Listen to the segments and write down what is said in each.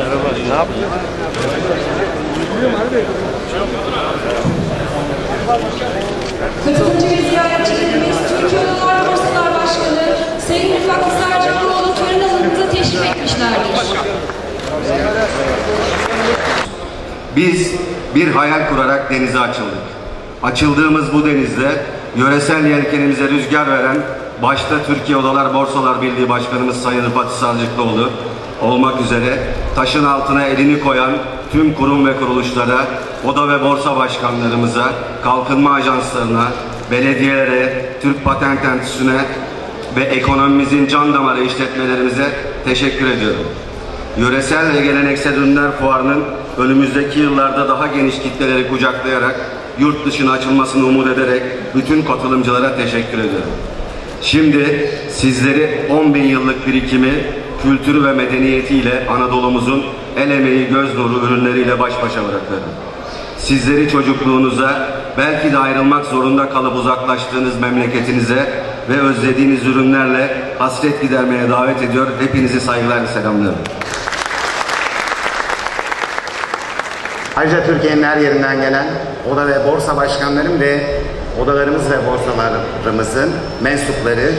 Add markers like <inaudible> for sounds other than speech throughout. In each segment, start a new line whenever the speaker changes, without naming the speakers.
Ne yapacağız?
Katılımcı ve ziyaretçilerimiz Türkiye Odalar Borsalar Başkanı Sayın Rıfat Sarcıoğlu tören alanımıza teşrif etmişlerdir.
Biz bir hayal kurarak denize açıldık. Açıldığımız bu denizde yöresel yelkenimize rüzgar veren başta Türkiye Odalar Borsalar Birliği Başkanımız Sayın Rıfat Sarcıklıoğlu olmak üzere taşın altına elini koyan tüm kurum ve kuruluşlara, oda ve borsa başkanlarımıza, kalkınma ajanslarına, belediyelere, Türk Patent Enstitüsü'ne ve ekonomimizin can damarı işletmelerimize teşekkür ediyorum. Yöresel ve geleneksel ürünler fuarının önümüzdeki yıllarda daha geniş kitleleri kucaklayarak yurt dışına açılmasını umut ederek bütün katılımcılara teşekkür ediyorum. Şimdi sizleri 10 bin yıllık birikimi, kültürü ve medeniyetiyle Anadolu'muzun el emeği göz nuru ürünleriyle baş başa bırakıyorum. Sizleri çocukluğunuza, belki de ayrılmak zorunda kalıp uzaklaştığınız memleketinize ve özlediğiniz ürünlerle hasret gidermeye davet ediyor. Hepinizi saygılarla selamlıyorum.
Ayrıca Türkiye'nin her yerinden gelen oda ve borsa başkanlarım ve odalarımız ve borsalarımızın mensupları,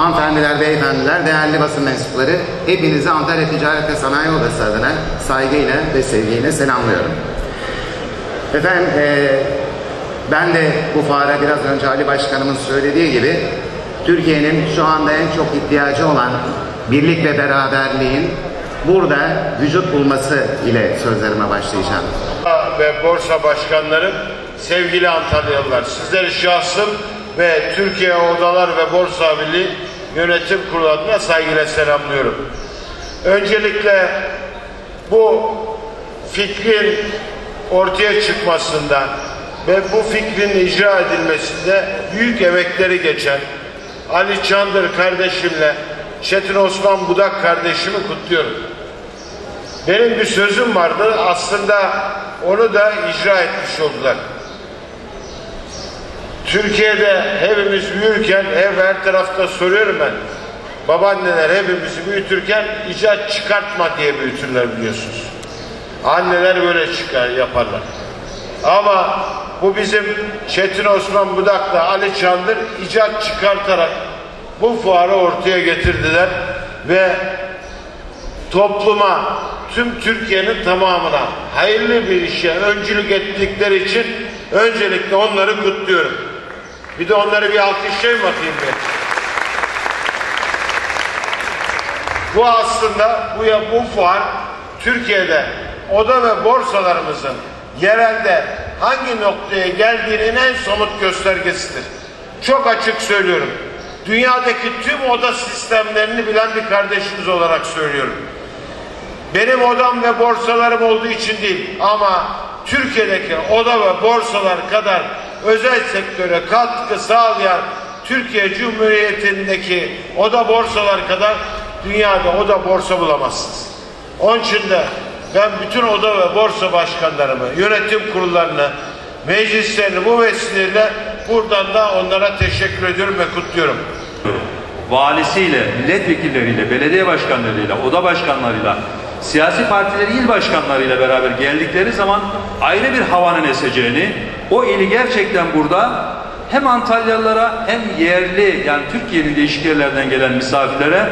hanımefendiler, beyefendiler, değerli basın mensupları hepinizi Antalya Ticaret ve Sanayi Odası adına saygıyla ve sevgiyle selamlıyorum. Efendim e, ben de bu fuara biraz önce Ali Başkanımın söylediği gibi Türkiye'nin şu anda en çok ihtiyacı olan birlik ve beraberliğin burada vücut bulması ile sözlerime başlayacağım.
ve borsa başkanları, sevgili Antalyalılar, sizleri şahsım ve Türkiye Odalar ve Borsa Birliği Yönetim Kurulu adına saygıyla selamlıyorum. Öncelikle bu fikrin ortaya çıkmasında ve bu fikrin icra edilmesinde büyük emekleri geçen Ali Çandır kardeşimle Çetin Osman Budak kardeşimi kutluyorum. Benim bir sözüm vardı. Aslında onu da icra etmiş oldular. Türkiye'de hepimiz büyürken ev her tarafta soruyorum ben. Babaanneler hepimizi büyütürken icat çıkartma diye büyütürler biliyorsunuz. Anneler böyle çıkar yaparlar. Ama bu bizim Çetin Osman Budak'la Ali Çandır icat çıkartarak bu fuarı ortaya getirdiler ve topluma, tüm Türkiye'nin tamamına hayırlı bir işe öncülük ettikleri için öncelikle onları kutluyorum. Bir de onları bir alkışlayayım bakayım bir. Bu aslında bu ya bu fuar Türkiye'de oda ve borsalarımızın yerelde hangi noktaya geldiğinin en somut göstergesidir. Çok açık söylüyorum. Dünyadaki tüm oda sistemlerini bilen bir kardeşiniz olarak söylüyorum. Benim odam ve borsalarım olduğu için değil ama Türkiye'deki oda ve borsalar kadar özel sektöre katkı sağlayan Türkiye Cumhuriyeti'ndeki oda borsalar kadar dünyada oda borsa bulamazsınız. Onun için de ben bütün oda ve borsa başkanlarımı, yönetim kurullarını, meclislerini bu vesileyle buradan da onlara teşekkür ediyorum ve kutluyorum.
Valisiyle, milletvekilleriyle, belediye başkanlarıyla, oda başkanlarıyla, siyasi partileri il başkanlarıyla beraber geldikleri zaman ayrı bir havanın eseceğini, o ili gerçekten burada hem Antalyalılara hem yerli yani Türkiye'nin değişik yerlerden gelen misafirlere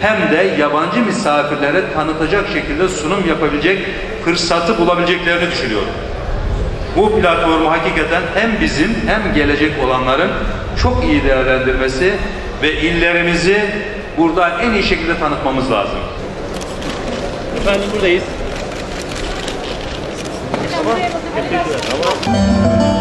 hem de yabancı misafirlere tanıtacak şekilde sunum yapabilecek fırsatı bulabileceklerini düşünüyorum. Bu platformu hakikaten hem bizim hem gelecek olanların çok iyi değerlendirmesi ve illerimizi burada en iyi şekilde tanıtmamız lazım.
Efendim buradayız.
Rava?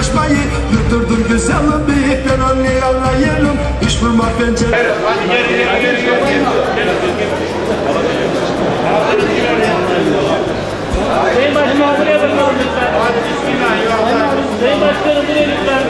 Uğraşmayı Götürdüm güzelimi Ben anlayalım İş vurma pencere
Sayın Başkanım buraya bakalım lütfen. Sayın Başkanım buraya lütfen.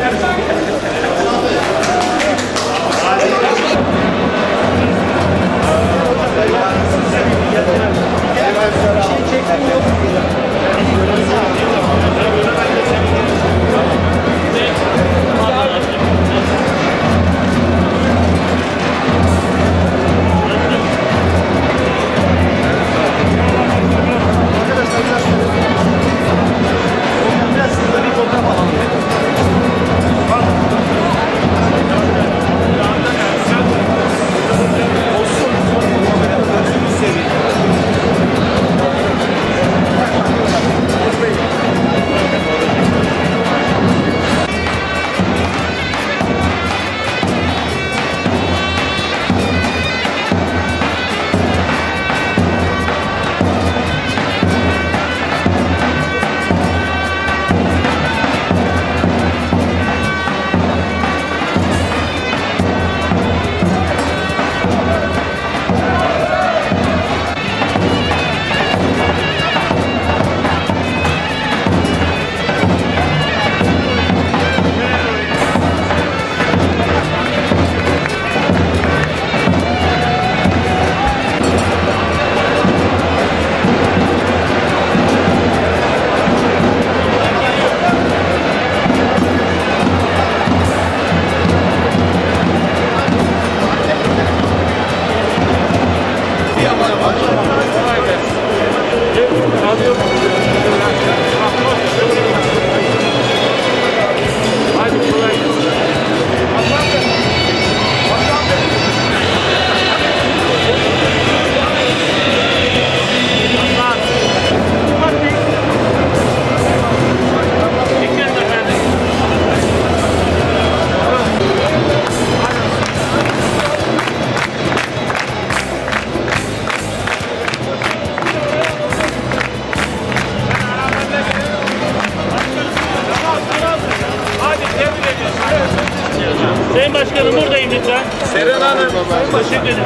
Sayın Başkanım buradayım lütfen. Seren Hanım. Teşekkür ederim.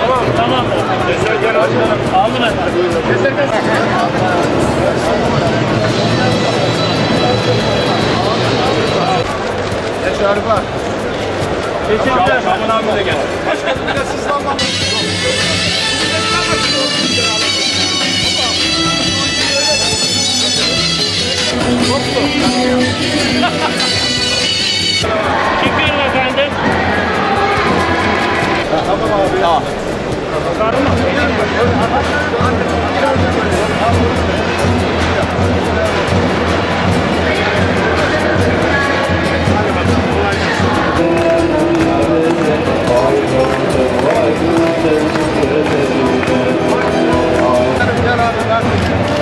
Tamam. Tamam. Teşekkür ederim. Aldım efendim. Teşekkürler. Şaban abi de gel. Başkanım bir de sızlanma. <laughs> Çekiyorum Tamam abi. Tamam.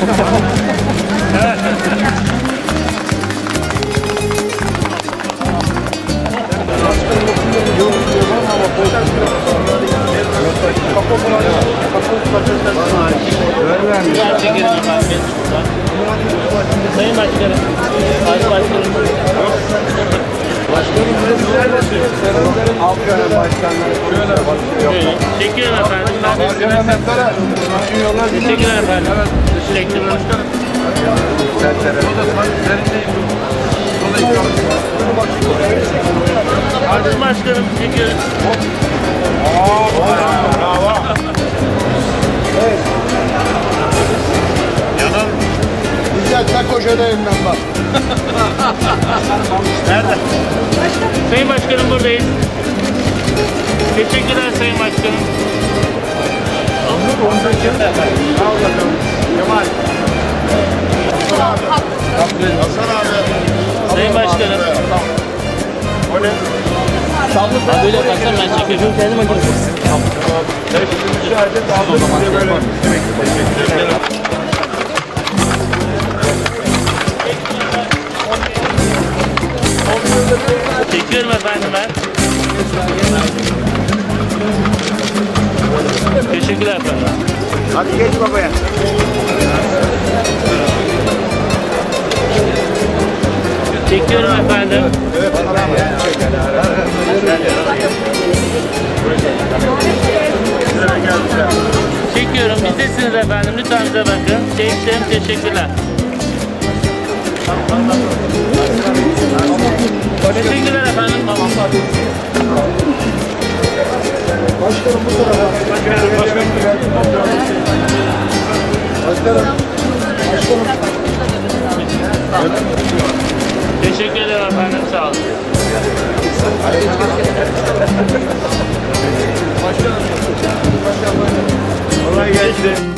Thank you. Buyurun. Çekiyorum efendim. Ben Teşekkürler efendim. Çektim. Sayın Başkanım çekiyorum. Sayın Başkanım buradayız. Teşekkürler Sayın Başkanım.
Hasan abi.
Sayın Başkanım.
O ne?
Ha böyle yaparsan ben çekiyorum. Kendi makinesi.
Hepsi müsaade et. Aldım size böyle. Teşekkür ederim.
Çekiyorum efendim ben. Teşekkürler efendim.
Hadi geç babaya.
Çekiyorum efendim. Çekiyorum. Bizdesiniz efendim. Lütfen bize bakın. Çektim. Teşekkürler. Teşekkürler efendim. Tamam. Teşekkür ederim efendim. Sağ olun.
Kolay gelsin.